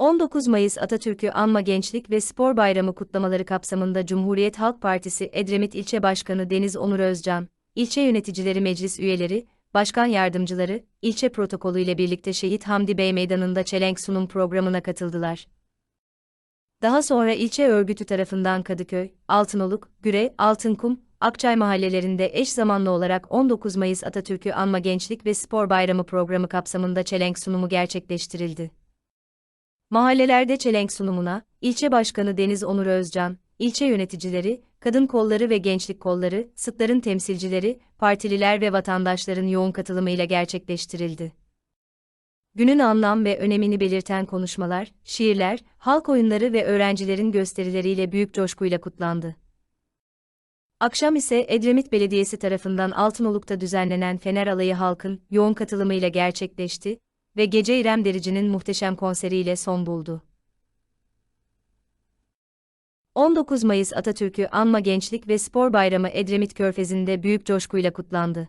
19 Mayıs Atatürk'ü Anma Gençlik ve Spor Bayramı kutlamaları kapsamında Cumhuriyet Halk Partisi Edremit İlçe Başkanı Deniz Onur Özcan, ilçe yöneticileri meclis üyeleri, başkan yardımcıları, ilçe protokolü ile birlikte Şehit Hamdi Bey Meydanı'nda çelenk sunum programına katıldılar. Daha sonra ilçe örgütü tarafından Kadıköy, Altınoluk, Güre, Altınkum, Akçay mahallelerinde eş zamanlı olarak 19 Mayıs Atatürk'ü Anma Gençlik ve Spor Bayramı programı kapsamında çelenk sunumu gerçekleştirildi. Mahallelerde çelenk sunumuna, ilçe başkanı Deniz Onur Özcan, ilçe yöneticileri, kadın kolları ve gençlik kolları, sıtların temsilcileri, partililer ve vatandaşların yoğun katılımıyla gerçekleştirildi. Günün anlam ve önemini belirten konuşmalar, şiirler, halk oyunları ve öğrencilerin gösterileriyle büyük coşkuyla kutlandı. Akşam ise Edremit Belediyesi tarafından Altınoluk'ta düzenlenen Fener Alayı halkın yoğun katılımıyla gerçekleşti ve Gece İrem Derici'nin muhteşem konseriyle son buldu. 19 Mayıs Atatürk'ü Anma Gençlik ve Spor Bayramı Edremit Körfezi'nde büyük coşkuyla kutlandı.